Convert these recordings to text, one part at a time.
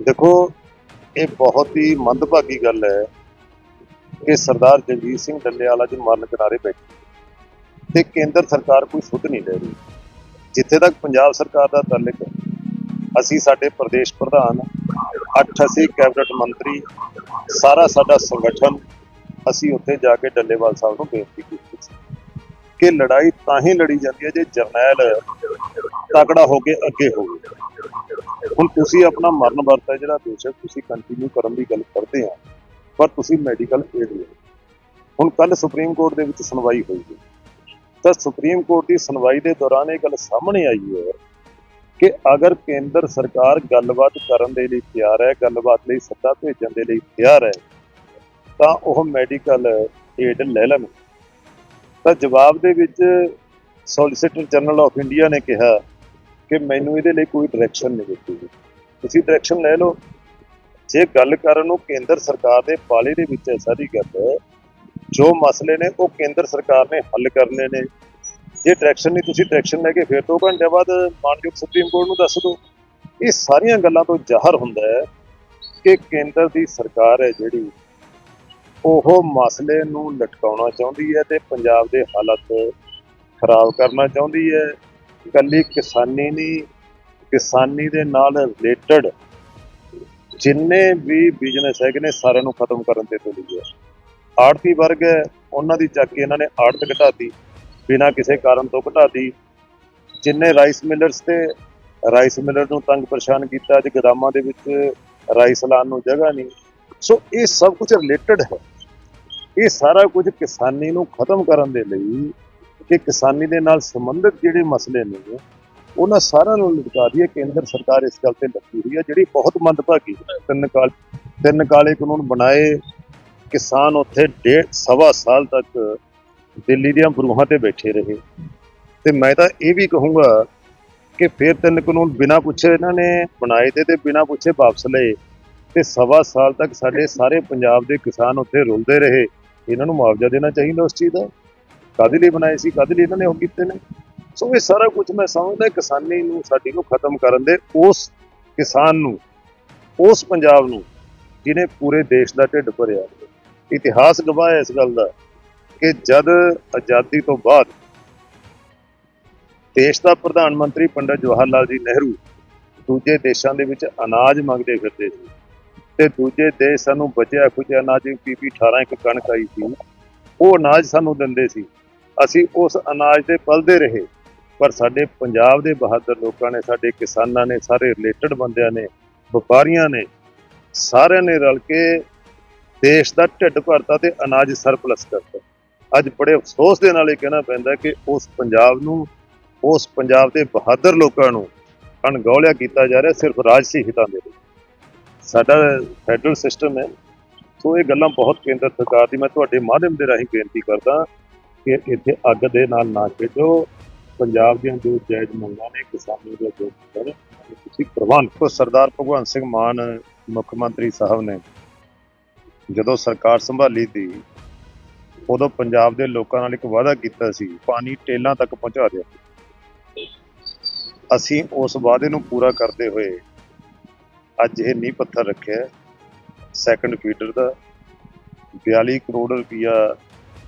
ਦੇਖੋ, ਇਹ ਬਹੁਤ ਹੀ ਮੰਦਭਾਗੀ ਗੱਲ ਹੈ ਕਿ ਸਰਦਾਰ ਜਗਜੀਤ ਸਿੰਘ ਡੱਲੇਵਾਲਾ ਜੀ ਮਰਨ ਕਿਨਾਰੇ ਬੈਠੇ ਤੇ ਕੇਂਦਰ ਸਰਕਾਰ ਕੋਈ ਸੁਧ ਨਹੀਂ ਲੈ ਰਹੀ। ਜਿੱਥੇ ਤੱਕ ਪੰਜਾਬ ਸਰਕਾਰ ਦਾ ਤਾਲੁਕ ਹੈ, ਅਸੀਂ ਸਾਡੇ ਪ੍ਰਦੇਸ਼ ਪ੍ਰਧਾਨ, ਅੱਠ ਅਸੀਂ ਕੈਬਨਿਟ ਮੰਤਰੀ, ਸਾਰਾ ਸਾਡਾ ਸੰਗਠਨ, ਅਸੀਂ ਉੱਥੇ ਜਾ ਕੇ ਡੱਲੇਵਾਲ ਸਾਹਿਬ ਨੂੰ ਬੇਨਤੀ ਕੀਤੀ ਸੀ ਕਿ ਲੜਾਈ ਤਾਂ ਹੀ ਲੜੀ ਜਾਂਦੀ ਹੈ ਜੇ ਜਰਨੈਲ ਤਕੜਾ ਹੋ ਕੇ ਅੱਗੇ ਹੋਵੇ। ਹੁਣ ਤੁਸੀਂ ਆਪਣਾ ਮਰਨ ਵਰਤ ਹੈ ਜਿਹੜਾ ਬੇਸ਼ੱਕ ਤੁਸੀਂ ਕੰਟੀਨਿਊ ਕਰਨ ਦੀ ਗੱਲ ਕਰਦੇ ਆ, ਪਰ ਤੁਸੀਂ ਮੈਡੀਕਲ ਏਡ ਲਓ ਹੁਣ ਕੱਲ ਸੁਪਰੀਮ ਕੋਰਟ ਦੇ ਵਿੱਚ ਸੁਣਵਾਈ ਹੋਈ ਤਾਂ ਸੁਪਰੀਮ ਕੋਰਟ ਦੀ ਸੁਣਵਾਈ ਦੇ ਦੌਰਾਨ ਇਹ ਗੱਲ ਸਾਹਮਣੇ ਆਈ ਹੈ ਕਿ ਅਗਰ ਕੇਂਦਰ ਸਰਕਾਰ ਗੱਲਬਾਤ ਕਰਨ ਦੇ ਲਈ ਤਿਆਰ ਹੈ, ਗੱਲਬਾਤ ਲਈ ਸੱਦਾ ਭੇਜਣ ਦੇ ਲਈ ਤਿਆਰ ਹੈ, ਤਾਂ ਉਹ ਮੈਡੀਕਲ ਏਡ ਲੈ ਲੈਣ। ਤਾਂ ਜਵਾਬ ਦੇ ਵਿੱਚ ਸੋਲਿਸਿਟਰ ਜਨਰਲ ਆਫ ਇੰਡੀਆ ਨੇ ਕਿਹਾ ਕਿ ਮੈਨੂੰ ਇਹਦੇ ਲਈ ਕੋਈ ਡਾਇਰੈਕਸ਼ਨ ਨਹੀਂ ਦਿੱਤੀ ਗਈ। ਤੁਸੀਂ ਡਾਇਰੈਕਸ਼ਨ ਲੈ ਲਓ। ਜੇ ਗੱਲ ਕਰਨ ਨੂੰ ਕੇਂਦਰ ਸਰਕਾਰ ਦੇ ਪਾਲੇ ਦੇ ਵਿੱਚ ਹੈ ਸਾਰੀ ਗੱਲ ਜੋ ਮਸਲੇ ਨੇ ਉਹ ਕੇਂਦਰ ਸਰਕਾਰ ਨੇ ਹੱਲ ਕਰਨੇ ਨੇ। ਜੇ ਡਾਇਰੈਕਸ਼ਨ ਨਹੀਂ, ਤੁਸੀਂ ਡਾਇਰੈਕਸ਼ਨ ਲੈ ਕੇ ਫਿਰ ਦੋ ਘੰਟੇ ਬਾਅਦ ਮਾਨਯੋਗ ਸੁਪਰੀਮ ਕੋਰਟ ਨੂੰ ਦੱਸ ਦਿਓ। ਇਹ ਸਾਰੀਆਂ ਗੱਲਾਂ ਤੋਂ ਜ਼ਾਹਰ ਹੁੰਦਾ ਹੈ ਕਿ ਕੇਂਦਰ ਦੀ ਸਰਕਾਰ ਹੈ ਜਿਹੜੀ, ਉਹ ਮਸਲੇ ਨੂੰ ਲਟਕਾਉਣਾ ਚਾਹੁੰਦੀ ਹੈ ਤੇ ਪੰਜਾਬ ਦੇ ਹਾਲਤ ਖਰਾਬ ਕਰਨਾ ਚਾਹੁੰਦੀ ਹੈ। ਇਕੱਲੀ ਕਿਸਾਨੀ ਨਹੀਂ, ਕਿਸਾਨੀ ਦੇ ਨਾਲ ਰਿਲੇਟਡ ਜਿੰਨੇ ਵੀ ਬਿਜ਼ਨਸ ਹੈਗੇ ਨੇ ਸਾਰਿਆਂ ਨੂੰ ਖਤਮ ਕਰਨ ਤੇ ਤੁਲੀ ਹੈ ਆੜਤੀ ਵਰਗ ਹੈ, ਉਹਨਾਂ ਦੀ ਚੱਕ ਕੇ ਇਹਨਾਂ ਨੇ ਆੜਤ ਘਟਾਤੀ, ਬਿਨਾਂ ਕਿਸੇ ਕਾਰਨ ਤੋਂ ਘਟਾਤੀ। ਜਿੰਨੇ ਰਾਈਸ ਮਿਲਰਸ ਤੇ ਰਾਈਸ ਮਿਲਰ ਨੂੰ ਤੰਗ ਪਰੇਸ਼ਾਨ ਕੀਤਾ, ਅੱਜ ਗਦਾਮਾਂ ਦੇ ਵਿੱਚ ਰਾਈਸ ਲਾਉਣ ਨੂੰ ਜਗ੍ਹਾ ਨਹੀਂ। ਸੋ ਇਹ ਸਭ ਕੁਝ ਰਿਲੇਟਡ ਹੈ। ਇਹ ਸਾਰਾ ਕੁਝ ਕਿਸਾਨੀ ਨੂੰ ਖਤਮ ਕਰਨ ਦੇ ਲਈ ਕਿ ਕਿਸਾਨੀ ਦੇ ਨਾਲ ਸੰਬੰਧਿਤ ਜਿਹੜੇ ਮਸਲੇ ਨੇ, ਉਹਨਾਂ ਸਾਰਿਆਂ ਨੂੰ ਲਟਕਾਦੀ ਹੈ ਕੇਂਦਰ ਸਰਕਾਰ ਇਸ ਗੱਲ ਤੇ ਲੱਗੀ ਹੋਈ ਹੈ, ਜਿਹੜੀ ਬਹੁਤ ਮੰਦਭਾਗੀ ਤਿੰਨ ਕਾਲ, ਤਿੰਨ ਕਾਲੇ ਕਾਨੂੰਨ ਬਣਾਏ, ਕਿਸਾਨ ਉੱਥੇ ਡੇਢ ਸਵਾ ਸਾਲ ਤੱਕ ਦਿੱਲੀ ਦੀਆਂ ਬਰੂਹਾਂ ਤੇ ਬੈਠੇ ਰਹੇ। ਤੇ ਮੈਂ ਤਾਂ ਇਹ ਵੀ ਕਹੂੰਗਾ ਕਿ ਫਿਰ ਤਿੰਨ ਕਾਨੂੰਨ ਬਿਨਾਂ ਪੁੱਛੇ ਇਹਨਾਂ ਨੇ ਬਣਾਏ ਤੇ ਤੇ ਬਿਨਾਂ ਪੁੱਛੇ ਵਾਪਸ ਲਏ। ਤੇ ਸਵਾ ਸਾਲ ਤੱਕ ਸਾਡੇ ਸਾਰੇ ਪੰਜਾਬ ਦੇ ਕਿਸਾਨ ਉੱਥੇ ਰੁਲਦੇ ਰਹੇ। ਇਹਨਾਂ ਨੂੰ ਮੁਆਵਜ਼ਾ ਦੇਣਾ ਚਾਹੀਦਾ ਉਸ ਚੀਜ਼ ਦਾ। ਕਾਹਦੇ ਲਈ ਬਣਾਏ ਸੀ, ਕਾਹਦੇ ਲਈ ਇਹਨਾਂ ਨੇ ਉਹ ਕੀਤੇ ਨੇ? ਸੋ ਇਹ ਸਾਰਾ ਕੁਝ ਮੈਂ ਸਮਝਦਾ ਕਿਸਾਨੀ ਨੂੰ, ਸਾਡੀ ਨੂੰ ਖਤਮ ਕਰਨ ਦੇ, ਉਸ ਕਿਸਾਨ ਨੂੰ, ਉਸ ਪੰਜਾਬ ਨੂੰ, ਜਿਹਨੇ ਪੂਰੇ ਦੇਸ਼ ਦਾ ਢਿੱਡ ਭਰਿਆ ਇਤਿਹਾਸ ਗਵਾਹ ਹੈ ਇਸ ਗੱਲ ਦਾ ਕਿ ਜਦ ਆਜ਼ਾਦੀ ਤੋਂ ਬਾਅਦ ਦੇਸ਼ ਦਾ ਪ੍ਰਧਾਨ ਮੰਤਰੀ ਪੰਡਤ ਜਵਾਹਰ ਲਾਲ ਜੀ ਨਹਿਰੂ ਦੂਜੇ ਦੇਸ਼ਾਂ ਦੇ ਵਿੱਚ ਅਨਾਜ ਮੰਗਦੇ ਫਿਰਦੇ ਸੀ ਤੇ ਦੂਜੇ ਦੇਸ਼ ਸਾਨੂੰ ਬਚਿਆ ਖੁਚਿਆ ਅਨਾਜ ਪੀਪੀ 18 ਇੱਕ ਕਣਕ ਆਈ ਸੀ, ਉਹ ਅਨਾਜ ਸਾਨੂੰ ਦਿੰਦੇ ਸੀ। ਅਸੀਂ ਉਸ ਅਨਾਜ ਤੇ ਪਲਦੇ ਰਹੇ। ਪਰ ਸਾਡੇ ਪੰਜਾਬ ਦੇ ਬਹਾਦਰ ਲੋਕਾਂ ਨੇ, ਸਾਡੇ ਕਿਸਾਨਾਂ ਨੇ, ਸਾਰੇ ਰਿਲੇਟਡ ਬੰਦਿਆਂ ਨੇ, ਵਪਾਰੀਆਂ ਨੇ, ਸਾਰਿਆਂ ਨੇ ਰਲ ਕੇ ਦੇਸ਼ ਦਾ ਢਿੱਡ ਭਰਤਾ ਤੇ ਅਨਾਜ ਸਰਪਲਸ ਕਰਤਾ। ਅੱਜ ਬੜੇ ਅਫਸੋਸ ਦੇ ਨਾਲ ਇਹ ਕਹਿਣਾ ਪੈਂਦਾ ਕਿ ਉਸ ਪੰਜਾਬ ਨੂੰ, ਉਸ ਪੰਜਾਬ ਦੇ ਬਹਾਦਰ ਲੋਕਾਂ ਨੂੰ ਅਣਗੌਲਿਆ ਕੀਤਾ ਜਾ ਰਿਹਾ, ਸਿਰਫ ਰਾਜਸੀ ਹਿੱਤਾਂ ਦੇ ਲਈ। ਸਾਡਾ ਫੈਡਰਲ ਸਿਸਟਮ ਹੈ। ਸੋ ਇਹ ਗੱਲਾਂ ਬਹੁਤ ਕੇਂਦਰ ਸਰਕਾਰ ਦੀ, ਮੈਂ ਤੁਹਾਡੇ ਮਾਧਿਅਮ ਦੇ ਰਾਹੀਂ ਬੇਨਤੀ ਕਰਦਾ ਕਿ ਇੱਥੇ ਅੱਗ ਦੇ ਨਾਲ ਨਾ ਖੇਡੋ। ਪੰਜਾਬ ਦੀਆਂ ਜੋ ਜਾਇਜ਼ ਮੰਗਾਂ ਨੇ ਕਿਸਾਨੀ ਦੇ ਜੋ ਕਰ ਤੁਸੀਂ ਪ੍ਰਵਾਨ ਕੋ ਸਰਦਾਰ ਭਗਵੰਤ ਸਿੰਘ ਮਾਨ ਮੁੱਖ ਮੰਤਰੀ ਸਾਹਿਬ ਨੇ ਜਦੋਂ ਸਰਕਾਰ ਸੰਭਾਲੀ ਸੀ, ਉਦੋਂ ਪੰਜਾਬ ਦੇ ਲੋਕਾਂ ਨਾਲ ਇੱਕ ਵਾਅਦਾ ਕੀਤਾ ਸੀ, ਪਾਣੀ ਟੇਲਾਂ ਤੱਕ ਪਹੁੰਚਾ ਦਿਓ। ਅਸੀਂ ਉਸ ਵਾਅਦੇ ਨੂੰ ਪੂਰਾ ਕਰਦੇ ਹੋਏ ਅੱਜ ਇਹ ਨੀਂਹ ਪੱਥਰ ਰੱਖਿਆ ਸੈਕੰਡ ਫੀਡਰ ਦਾ। 42 ਕਰੋੜ ਰੁਪਈਆ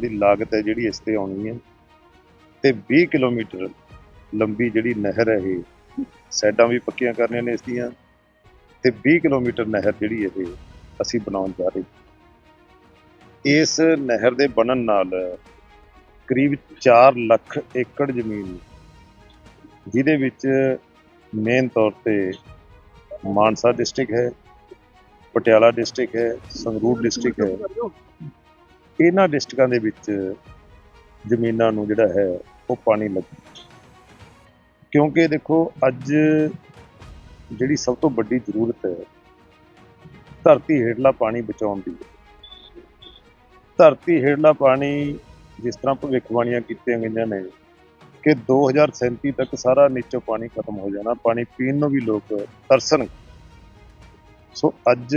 ਦੀ ਲਾਗਤ ਹੈ ਜਿਹੜੀ ਇਸ ਤੇ ਆਉਣੀ ਹੈ। ਤੇ 20 ਕਿਲੋਮੀਟਰ ਲੰਬੀ ਜਿਹੜੀ ਨਹਿਰ ਹੈ ਇਹ, ਸਾਈਡਾਂ ਵੀ ਪੱਕੀਆਂ ਕਰਨੀਆਂ ਨੇ ਇਸ ਦੀਆਂ। ਤੇ 20 ਕਿਲੋਮੀਟਰ ਨਹਿਰ ਜਿਹੜੀ ਇਹ ਅਸੀਂ ਬਣਾਉਣ ਜਾ ਰਹੇ ਇਸ ਨਹਿਰ ਦੇ ਬਣਨ ਨਾਲ ਕਰੀਬ 4 ਲੱਖ ਏਕੜ ਜ਼ਮੀਨ, ਜਿਹਦੇ ਵਿੱਚ ਮੇਨ ਤੌਰ ਤੇ ਮਾਨਸਾ ਡਿਸਟ੍ਰਿਕਟ ਹੈ, ਪਟਿਆਲਾ ਡਿਸਟ੍ਰਿਕਟ ਹੈ, ਸੰਗਰੂਰ ਡਿਸਟ੍ਰਿਕਟ ਹੈ। ਇਹਨਾਂ ਡਿਸਟ੍ਰਿਕਾਂ ਦੇ ਵਿੱਚ ਜ਼ਮੀਨਾਂ ਨੂੰ ਜਿਹੜਾ ਹੈ, ਉਹ ਪਾਣੀ ਲੱਗ ਕਿਉਂਕਿ ਦੇਖੋ, ਅੱਜ ਜਿਹੜੀ ਸਭ ਤੋਂ ਵੱਡੀ ਜ਼ਰੂਰਤ ਹੈ, ਧਰਤੀ ਹੇਠਲਾ ਪਾਣੀ ਬਚਾਉਣ ਦੀ ਹੈ। ਧਰਤੀ ਹੇਠਲਾ ਪਾਣੀ ਜਿਸ ਤਰ੍ਹਾਂ ਭਵਿੱਖਬਾਣੀਆਂ ਕੀਤੀਆਂ ਗਈਆਂ ਨੇ ਕਿ 2037 ਤੱਕ ਸਾਰਾ ਨੀਚੋਂ ਪਾਣੀ ਖਤਮ ਹੋ ਜਾਣਾ, ਪਾਣੀ ਪੀਣ ਨੂੰ ਵੀ ਲੋਕ ਤਰਸਣ ਸੋ ਅੱਜ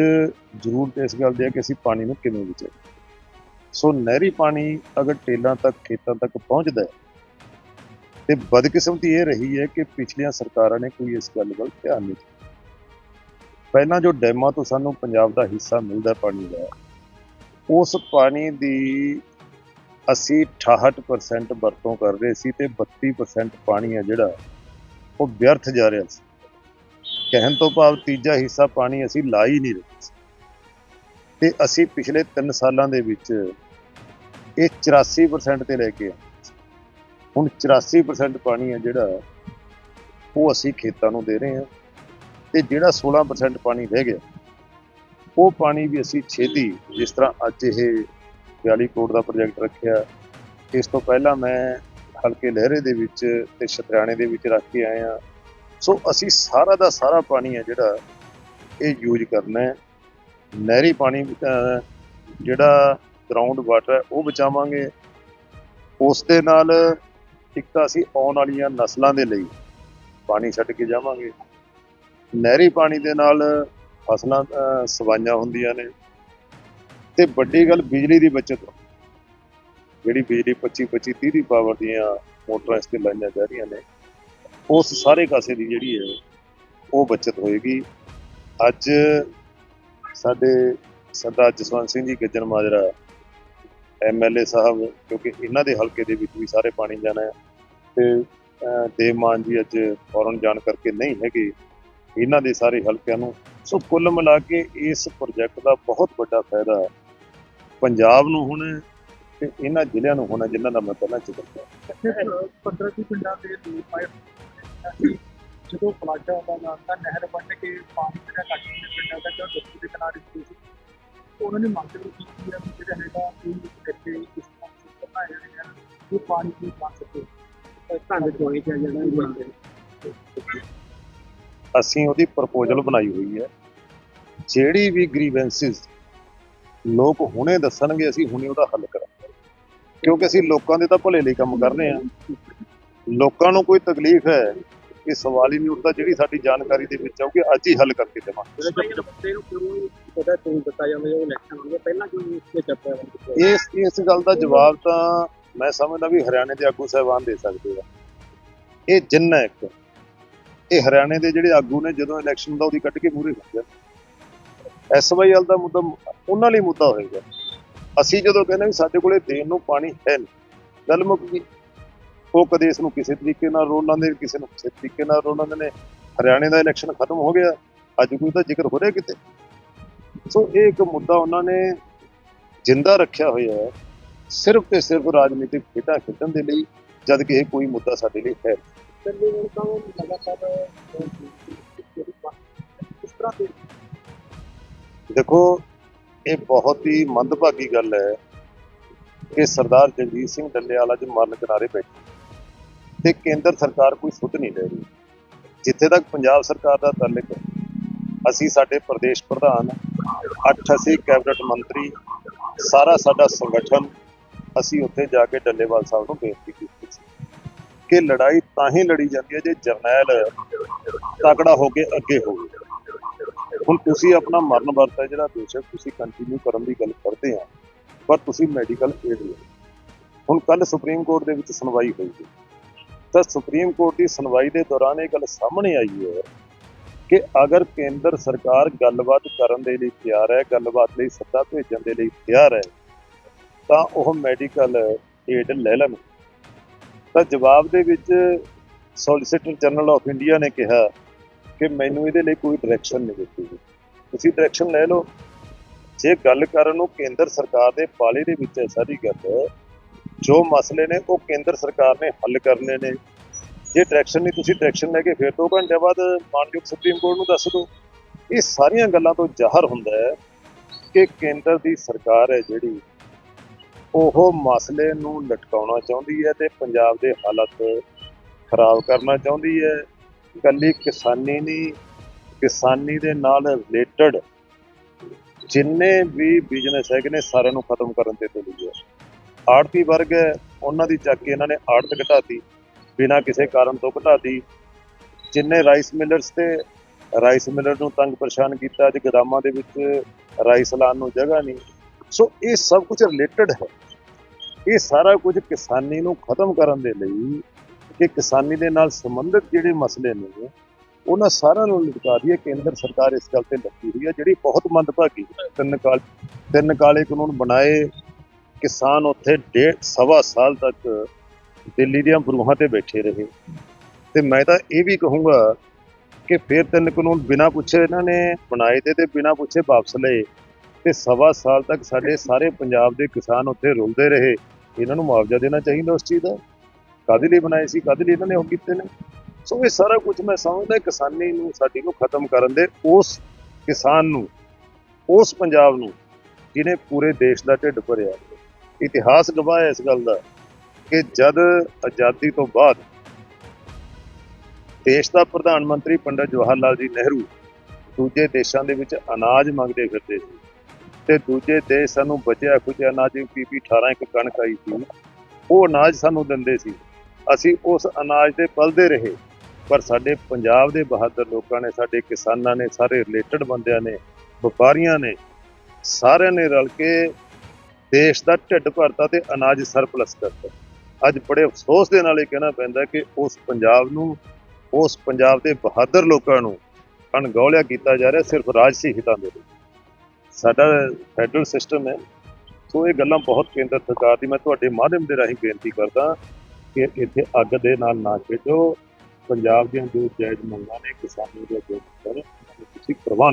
ਜ਼ਰੂਰਤ ਇਸ ਗੱਲ ਦੀ ਹੈ ਕਿ ਅਸੀਂ ਪਾਣੀ ਨੂੰ ਕਿਵੇਂ ਬਚਾਈਏ ਸੋ ਨਹਿਰੀ ਪਾਣੀ ਅਗਰ ਟੇਲਾਂ ਤੱਕ, ਖੇਤਾਂ ਤੱਕ ਪਹੁੰਚਦਾ ਹੈ, ਤੇ ਬਦਕਿਸਮਤੀ ਇਹ ਰਹੀ ਹੈ ਕਿ ਪਿਛਲੀਆਂ ਸਰਕਾਰਾਂ ਨੇ ਕੋਈ ਇਸ ਗੱਲ ਵੱਲ ਧਿਆਨ ਨਹੀਂ ਦਿੱਤਾ। ਪਹਿਲਾਂ ਜੋ ਡੈਮਾਂ ਤੋਂ ਸਾਨੂੰ ਪੰਜਾਬ ਦਾ ਹਿੱਸਾ ਮਿਲਦਾ ਪਾਣੀ ਦਾ, ਉਸ ਪਾਣੀ ਦੀ ਅਸੀਂ 68% ਵਰਤੋਂ ਕਰ ਰਹੇ ਸੀ ਤੇ 32% ਪਾਣੀ ਹੈ ਜਿਹੜਾ, ਉਹ ਵਿਅਰਥ ਜਾ ਰਿਹਾ ਸੀ। ਕਹਿਣ ਤੋਂ ਭਾਵ ਤੀਜਾ ਹਿੱਸਾ ਪਾਣੀ ਅਸੀਂ ਲਾ ਹੀ ਨਹੀਂ ਰਹੇ ਸੀ। ਤੇ ਅਸੀਂ ਪਿਛਲੇ 3 ਸਾਲਾਂ ਦੇ ਵਿੱਚ ਇਹ 84% ਤੇ ਲੈ ਕੇ ਆਏ। ਹੁਣ 84% ਪਾਣੀ ਹੈ ਜਿਹੜਾ, ਉਹ ਅਸੀਂ ਖੇਤਾਂ ਨੂੰ ਦੇ ਰਹੇ ਹਾਂ ਤੇ ਜਿਹੜਾ 16% ਪਾਣੀ ਰਹਿ ਗਿਆ, ਉਹ ਪਾਣੀ ਵੀ ਅਸੀਂ ਛੇਤੀ ਜਿਸ ਤਰ੍ਹਾਂ ਅੱਜ ਇਹ 42 ਕਰੋੜ ਦਾ ਪ੍ਰੋਜੈਕਟ ਰੱਖਿਆ, ਇਸ ਤੋਂ ਪਹਿਲਾਂ ਮੈਂ ਹਲਕੇ ਲਹਿਰੇ ਦੇ ਵਿੱਚ ਤੇ ਸ਼ਤਰਾਣੇ ਦੇ ਵਿੱਚ ਰੱਖ ਕੇ ਆਏ ਆ ਸੋ ਅਸੀਂ ਸਾਰਾ ਦਾ ਸਾਰਾ ਪਾਣੀ ਹੈ ਜਿਹੜਾ ਇਹ ਯੂਜ਼ ਕਰਨਾ ਹੈ ਨਹਿਰੀ ਪਾਣੀ ਜਿਹੜਾ ਗਰਾਊਂਡ ਵਾਟਰ ਹੈ, ਉਹ ਬਚਾਵਾਂਗੇ। ਉਸ ਦੇ ਨਾਲ ਇੱਕ ਤਾਂ ਅਸੀਂ ਆਉਣ ਵਾਲੀਆਂ ਨਸਲਾਂ ਦੇ ਲਈ ਪਾਣੀ ਛੱਡ ਕੇ ਜਾਵਾਂਗੇ। ਨਹਿਰੀ ਪਾਣੀ ਦੇ ਨਾਲ ਫਸਲਾਂ ਸਵਾਈਆਂ ਹੁੰਦੀਆਂ ਨੇ। ਤੇ ਵੱਡੀ ਗੱਲ ਬਿਜਲੀ ਦੀ ਬਚਤ। ਜਿਹੜੀ ਬਿਜਲੀ 25 25 30 ਦੀ ਪਾਵਰ ਦੀਆਂ ਮੋਟਰਾਂ ਇਸ ਤੇ ਲਾਈਆਂ ਜਾ ਰਹੀਆਂ ਨੇ, ਉਸ ਸਾਰੇ ਕਾਸੇ ਦੀ ਜਿਹੜੀ ਹੈ, ਉਹ ਬਚਤ ਹੋਏਗੀ। ਅੱਜ ਸਾਡੇ ਸਰਦਾਰ ਜਸਵੰਤ ਸਿੰਘ ਜੀ ਗੱਜਣ ਮਾਜਰਾ ਐਮਐਲਏ ਸਾਹਿਬ ਕਿਉਂਕਿ ਇਹਨਾਂ ਦੇ ਹਲਕੇ ਦੇ ਵਿੱਚ ਵੀ ਸਾਰੇ ਪਾਣੀ ਜਾਣਾ ਹੈ। ਤੇ ਅਹ, ਦੇਵਮਾਨ ਜੀ ਅੱਜ ਫੌਰਨ ਜਾਣ ਕਰਕੇ ਨਹੀਂ ਹੈਗੇ। ਇਹਨਾਂ ਦੇ ਸਾਰੇ ਹਲਕਿਆਂ ਨੂੰ ਸੋ ਕੁੱਲ ਮਿਲਾ ਕੇ ਇਸ ਪ੍ਰੋਜੈਕਟ ਦਾ ਬਹੁਤ ਵੱਡਾ ਫਾਇਦਾ ਪੰਜਾਬ ਨੂੰ ਹੋਣਾ ਹੈ ਤੇ ਇਹਨਾਂ ਜ਼ਿਲ੍ਹਿਆਂ ਨੂੰ ਹੋਣਾ ਜਿਨ੍ਹਾਂ ਦਾ ਮੈਂ ਪਹਿਲਾਂ ਜ਼ਿਕਰ ਕੀਤਾ। 15 ਪਿੰਡਾਂ ਦੇ ਲੋਕ ਆਏ ਹੋਏ ਨੇ। ਜਦੋਂ ਫਲੱਡ ਆਉਂਦਾ ਨਾ ਤਾਂ ਨਹਿਰ ਬੰਨ ਕੇ ਪਾਣੀ ਜਿਹੜਾ ਕੱਟ ਕੇ ਪਿੰਡਾਂ ਦਾ ਜੋ ਦੁੱਧ ਦੇ ਕਿਨਾਰੇ ਸੀ ਉਹਨਾਂ ਨੇ ਮੰਗ ਵੀ ਕੀਤੀ ਹੈ ਵੀ ਜਿਹੜਾ ਹੈਗਾ ਇਹ ਇੱਥੇ ਇਸ ਤਰ੍ਹਾਂ ਬਣਾਇਆ ਜਾਣਾ ਇਹ ਪਾਣੀ ਦੀ ਬਚ ਸਕੇ। ਧੰਨ ਚੋਏ ਚ ਜਿਹੜਾ ਅਸੀਂ ਉਹਦੀ ਪ੍ਰਪੋਜ਼ਲ ਬਣਾਈ ਹੋਈ ਹੈ। ਜਿਹੜੀ ਵੀ ਗ੍ਰੀਵੈਂਸਿਸ ਲੋਕ ਹੁਣੇ ਦੱਸਣਗੇ ਅਸੀਂ ਹੁਣੇ ਉਹਦਾ ਹੱਲ ਕਰਾਂਗੇ। ਕਿਉਂਕਿ ਅਸੀਂ ਲੋਕਾਂ ਦੇ ਤਾਂ ਭਲੇ ਲਈ ਕੰਮ ਕਰ ਰਹੇ ਹਾਂ। ਲੋਕਾਂ ਨੂੰ ਕੋਈ ਤਕਲੀਫ ਹੈ ਇਹ ਸਵਾਲ ਹੀ ਨਹੀਂ ਉੱਠਦਾ ਜਿਹੜੀ ਸਾਡੀ ਜਾਣਕਾਰੀ ਦੇ ਵਿੱਚ ਆਊਗੀ ਅੱਜ ਹੀ ਹੱਲ ਕਰਕੇ ਦੇਵਾਂਗੇ। ਇਸ ਇਸ ਇਸ ਗੱਲ ਦਾ ਜਵਾਬ ਤਾਂ ਮੈਂ ਸਮਝਦਾ ਵੀ ਹਰਿਆਣੇ ਦੇ ਆਗੂ ਸਾਹਿਬਾਨ ਦੇ ਸਕਦੇ ਆ। ਇਹ ਜਿੰਨਾ ਇੱਕ ਇਹ ਹਰਿਆਣੇ ਦੇ ਜਿਹੜੇ ਆਗੂ ਨੇ ਜਦੋਂ ਇਲੈਕਸ਼ਨ ਦਾ ਉਹਦੀ ਕੱਢ ਕੇ ਮੂਰੇ ਹੋ ਗਿਆ ਐਸਵਾਈਐਲ ਦਾ ਮੁੱਦਾ ਉਹਨਾਂ ਲਈ ਮੁੱਦਾ ਹੋਏਗਾ। ਅਸੀਂ ਜਦੋਂ ਕਹਿੰਦੇ ਵੀ ਸਾਡੇ ਕੋਲੇ ਦੇਣ ਨੂੰ ਪਾਣੀ ਹੈ ਨਹੀਂ ਗੱਲ ਮੁੱਕ ਗਈ। ਉਹ ਕਦੇ ਇਸ ਨੂੰ ਕਿਸੇ ਤਰੀਕੇ ਨਾਲ ਰੋਲ ਲਾਉਂਦੇ ਨੇ ਕਿਸੇ ਨੂੰ ਕਿਸੇ ਤਰੀਕੇ ਨਾਲ ਰੋਲ ਲਾਉਂਦੇ ਨੇ। ਹਰਿਆਣੇ ਦਾ ਇਲੈਕਸ਼ਨ ਖਤਮ ਹੋ ਗਿਆ। ਅੱਜ ਕੋਈ ਤਾਂ ਜ਼ਿਕਰ ਹੋ ਰਿਹਾ ਕਿਤੇ? ਸੋ ਇਹ ਇੱਕ ਮੁੱਦਾ ਉਹਨਾਂ ਨੇ ਜਿੰਦਾ ਰੱਖਿਆ ਹੋਇਆ ਹੈ। ਸਿਰਫ ਤੇ ਸਿਰਫ ਰਾਜਨੀਤਿਕ ਖੇਡਾਂ ਖੇਡਣ ਦੇ ਲਈ ਜਦ ਕਿ ਇਹ ਕੋਈ ਮੁੱਦਾ ਸਾਡੇ ਲਈ ਹੈ ਦੇਖੋ ਇਹ ਬਹੁਤ ਹੀ ਮੰਦਭਾਗੀ ਗੱਲ ਹੈ ਕਿ ਸਰਦਾਰ ਜਗਜੀਤ ਸਿੰਘ ਡੱਲੇਵਾਲ ਅੱਜ ਮਰਨ ਕਿਨਾਰੇ ਬੈਠੇ। ਤੇ ਕੇਂਦਰ ਸਰਕਾਰ ਕੋਈ ਸੁਧ ਨਹੀਂ ਲੈ ਰਹੀ। ਜਿੱਥੇ ਤੱਕ ਪੰਜਾਬ ਸਰਕਾਰ ਦਾ ਤਾਲੁਕ ਅਸੀਂ ਸਾਡੇ ਪ੍ਰਦੇਸ਼ ਪ੍ਰਧਾਨ, ਅੱਠ ਅਸੀਂ ਕੈਬਨਿਟ ਮੰਤਰੀ, ਸਾਰਾ ਸਾਡਾ ਸੰਗਠਨ, ਅਸੀਂ ਉੱਥੇ ਜਾ ਕੇ ਡੱਲੇਵਾਲ ਸਾਹਿਬ ਨੂੰ ਬੇਨਤੀ ਕੀਤੀ ਸੀ ਕਿ ਲੜਾਈ ਤਾਂ ਹੀ ਲੜੀ ਜਾਂਦੀ ਹੈ ਜੇ ਜਰਨੈਲ ਤਕੜਾ ਹੋ ਕੇ ਅੱਗੇ ਹੋਵੇ। ਹੁਣ ਤੁਸੀਂ ਆਪਣਾ ਮਰਨ ਵਰਤ ਹੈ ਜਿਹੜਾ ਬੇਸ਼ੱਕ ਤੁਸੀਂ ਕੰਟੀਨਿਊ ਕਰਨ ਦੀ ਗੱਲ ਕਰਦੇ ਆ, ਪਰ ਤੁਸੀਂ ਮੈਡੀਕਲ ਏਡ ਲਓ। ਹੁਣ ਕੱਲ ਸੁਪਰੀਮ ਕੋਰਟ ਦੇ ਵਿੱਚ ਸੁਣਵਾਈ ਹੋਈ ਸੀ ਤਾਂ ਸੁਪਰੀਮ ਕੋਰਟ ਦੀ ਸੁਣਵਾਈ ਦੇ ਦੌਰਾਨ ਇਹ ਗੱਲ ਸਾਹਮਣੇ ਆਈ ਹੈ ਕਿ ਅਗਰ ਕੇਂਦਰ ਸਰਕਾਰ ਗੱਲਬਾਤ ਕਰਨ ਦੇ ਲਈ ਤਿਆਰ ਹੈ, ਗੱਲਬਾਤ ਲਈ ਸੱਦਾ ਭੇਜਣ ਦੇ ਲਈ ਤਿਆਰ ਹੈ, ਤਾਂ ਉਹ ਮੈਡੀਕਲ ਏਡ ਲੈ ਲੈਣ। ਤਾਂ ਜਵਾਬ ਦੇ ਵਿੱਚ ਸੋਲਿਸਿਟਰ ਜਨਰਲ ਆਫ ਇੰਡੀਆ ਨੇ ਕਿਹਾ ਕਿ ਮੈਨੂੰ ਇਹਦੇ ਲਈ ਕੋਈ ਡਾਇਰੈਕਸ਼ਨ ਨਹੀਂ ਦਿੱਤੀ ਗਈ। ਤੁਸੀਂ ਡਾਇਰੈਕਸ਼ਨ ਲੈ ਲਓ। ਜੇ ਗੱਲ ਕਰਨ ਨੂੰ ਕੇਂਦਰ ਸਰਕਾਰ ਦੇ ਪਾਲੇ ਦੇ ਵਿੱਚ ਹੈ ਸਾਰੀ ਗੱਲ ਜੋ ਮਸਲੇ ਨੇ ਉਹ ਕੇਂਦਰ ਸਰਕਾਰ ਨੇ ਹੱਲ ਕਰਨੇ ਨੇ। ਜੇ ਡਾਇਰੈਕਸ਼ਨ ਨਹੀਂ, ਤੁਸੀਂ ਡਾਇਰੈਕਸ਼ਨ ਲੈ ਕੇ ਫਿਰ ਦੋ ਘੰਟੇ ਬਾਅਦ ਮਾਨਯੋਗ ਸੁਪਰੀਮ ਕੋਰਟ ਨੂੰ ਦੱਸ ਦਿਓ ਇਹ ਸਾਰੀਆਂ ਗੱਲਾਂ ਤੋਂ ਜ਼ਾਹਰ ਹੁੰਦਾ ਹੈ ਕਿ ਕੇਂਦਰ ਦੀ ਸਰਕਾਰ ਹੈ ਜਿਹੜੀ, ਉਹ ਮਸਲੇ ਨੂੰ ਲਟਕਾਉਣਾ ਚਾਹੁੰਦੀ ਹੈ ਤੇ ਪੰਜਾਬ ਦੇ ਹਾਲਤ ਖਰਾਬ ਕਰਨਾ ਚਾਹੁੰਦੀ ਹੈ। ਇਕੱਲੀ ਕਿਸਾਨੀ ਨਹੀਂ, ਕਿਸਾਨੀ ਦੇ ਨਾਲ ਰਿਲੇਟਡ ਜਿੰਨੇ ਵੀ ਬਿਜ਼ਨਸ ਹੈਗੇ ਨੇ, ਸਾਰਿਆਂ ਨੂੰ ਖਤਮ ਕਰਨ ਤੇ ਤੁਲੀ ਹੈ ਆੜਤੀ ਵਰਗ ਹੈ, ਉਹਨਾਂ ਦੀ ਚੱਕ ਕੇ ਇਹਨਾਂ ਨੇ ਆੜਤ ਘਟਾਤੀ, ਬਿਨਾਂ ਕਿਸੇ ਕਾਰਨ ਤੋਂ ਘਟਾਤੀ। ਜਿੰਨੇ ਰਾਈਸ ਮਿਲਰਸ ਤੇ ਰਾਈਸ ਮਿਲਰ ਨੂੰ ਤੰਗ ਪਰੇਸ਼ਾਨ ਕੀਤਾ, ਅੱਜ ਗਦਾਮਾਂ ਦੇ ਵਿੱਚ ਰਾਈਸ ਲਾਉਣ ਨੂੰ ਜਗ੍ਹਾ ਨਹੀਂ। ਸੋ ਇਹ ਸਭ ਕੁਝ ਰਿਲੇਟਡ ਹੈ। ਇਹ ਸਾਰਾ ਕੁਝ ਕਿਸਾਨੀ ਨੂੰ ਖਤਮ ਕਰਨ ਦੇ ਲਈ ਕਿ ਕਿਸਾਨੀ ਦੇ ਨਾਲ ਸੰਬੰਧਿਤ ਜਿਹੜੇ ਮਸਲੇ ਨੇ, ਉਹਨਾਂ ਸਾਰਿਆਂ ਨੂੰ ਲਟਕਾ ਰਹੀ ਕੇਂਦਰ ਸਰਕਾਰ ਇਸ ਗੱਲ ਤੇ ਲੱਗੀ ਹੋਈ ਹੈ, ਜਿਹੜੀ ਬਹੁਤ ਮੰਦਭਾਗੀ ਤਿੰਨ ਕਾਲ ਤਿੰਨ ਕਾਲੇ ਕਾਨੂੰਨ ਬਣਾਏ ਕਿਸਾਨ ਉੱਥੇ ਡੇਢ ਸਵਾ ਸਾਲ ਤੱਕ ਦਿੱਲੀ ਦੀਆਂ ਬਰੂਹਾਂ ਤੇ ਬੈਠੇ ਰਹੇ। ਤੇ ਮੈਂ ਤਾਂ ਇਹ ਵੀ ਕਹੂੰਗਾ ਕਿ ਫਿਰ ਤਿੰਨ ਕਾਨੂੰਨ ਬਿਨਾਂ ਪੁੱਛੇ ਇਹਨਾਂ ਨੇ ਬਣਾਏ ਤੇ ਤੇ ਬਿਨਾਂ ਪੁੱਛੇ ਵਾਪਸ ਲਏ। ਤੇ ਸਵਾ ਸਾਲ ਤੱਕ ਸਾਡੇ ਸਾਰੇ ਪੰਜਾਬ ਦੇ ਕਿਸਾਨ ਉੱਥੇ ਰੁਲਦੇ ਰਹੇ। ਇਹਨਾਂ ਨੂੰ ਮੁਆਵਜ਼ਾ ਦੇਣਾ ਚਾਹੀਦਾ ਉਸ ਚੀਜ਼ ਦਾ। ਕਾਹਦੇ ਲਈ ਬਣਾਏ ਸੀ, ਕਾਹਦੇ ਲਈ ਇਹਨਾਂ ਨੇ ਉਹ ਕੀਤੇ ਨੇ? ਸੋ ਇਹ ਸਾਰਾ ਕੁਝ ਮੈਂ ਸਮਝਦਾ ਕਿਸਾਨੀ ਨੂੰ, ਸਾਡੀ ਨੂੰ ਖਤਮ ਕਰਨ ਦੇ ਉਸ ਕਿਸਾਨ ਨੂੰ, ਉਸ ਪੰਜਾਬ ਨੂੰ, ਜਿਹਨੇ ਪੂਰੇ ਦੇਸ਼ ਦਾ ਢਿੱਡ ਭਰਿਆ। ਇਤਿਹਾਸ ਗਵਾਹ ਹੈ ਇਸ ਗੱਲ ਦਾ ਕਿ ਜਦ ਆਜ਼ਾਦੀ ਤੋਂ ਬਾਅਦ ਦੇਸ਼ ਦਾ ਪ੍ਰਧਾਨ ਮੰਤਰੀ ਪੰਡਤ ਜਵਾਹਰ ਲਾਲ ਜੀ ਨਹਿਰੂ ਦੂਜੇ ਦੇਸ਼ਾਂ ਦੇ ਵਿੱਚ ਅਨਾਜ ਮੰਗਦੇ ਫਿਰਦੇ ਸੀ ਤੇ ਦੂਜੇ ਦੇਸ਼ ਸਾਨੂੰ ਬਚਿਆ ਖੁਚਿਆ ਅਨਾਜ ਜਿਵੇਂ ਪੀਪੀ 18 ਇੱਕ ਕਣਕ ਆਈ ਸੀ, ਉਹ ਅਨਾਜ ਸਾਨੂੰ ਦਿੰਦੇ ਸੀ। ਅਸੀਂ ਉਸ ਅਨਾਜ ਤੇ ਪਲਦੇ ਰਹੇ, ਪਰ ਸਾਡੇ ਪੰਜਾਬ ਦੇ ਬਹਾਦਰ ਲੋਕਾਂ ਨੇ, ਸਾਡੇ ਕਿਸਾਨਾਂ ਨੇ, ਸਾਰੇ ਰਿਲੇਟਡ ਬੰਦਿਆਂ ਨੇ, ਵਪਾਰੀਆਂ ਨੇ, ਸਾਰਿਆਂ ਨੇ ਰਲ ਕੇ ਦੇਸ਼ ਦਾ ਢਿੱਡ ਭਰਤਾ ਤੇ ਅਨਾਜ ਸਰਪਲਸ ਕਰਤਾ ਅੱਜ ਬੜੇ ਅਫਸੋਸ ਦੇ ਨਾਲ ਇਹ ਕਹਿਣਾ ਪੈਂਦਾ ਕਿ ਉਸ ਪੰਜਾਬ ਨੂੰ, ਉਸ ਪੰਜਾਬ ਦੇ ਬਹਾਦਰ ਲੋਕਾਂ ਨੂੰ ਅਣਗੌਲਿਆ ਕੀਤਾ ਜਾ ਰਿਹਾ ਸਿਰਫ ਰਾਜਸੀ ਹਿੱਤਾਂ ਦੇ ਲਈ। ਸਾਡਾ ਫੈਡਰਲ ਸਿਸਟਮ ਹੈ, ਸੋ ਇਹ ਗੱਲਾਂ ਬਹੁਤ ਕੇਂਦਰ ਸਰਕਾਰ ਦੀ। ਮੈਂ ਤੁਹਾਡੇ ਮਾਧਿਅਮ ਦੇ ਰਾਹੀਂ ਬੇਨਤੀ ਕਰਦਾ ਕਿ ਇੱਥੇ ਅੱਗ ਦੇ ਨਾਲ ਨਾ ਖੇਡੋ। ਪੰਜਾਬ ਦੀਆਂ ਜੋ ਜਾਇਜ਼ ਮੰਗਾਂ ਨੇ ਕਿਸਾਨਾਂ ਦੇ ਜੋ ਕਰ, ਤੁਸੀਂ ਪ੍ਰਵਾਨ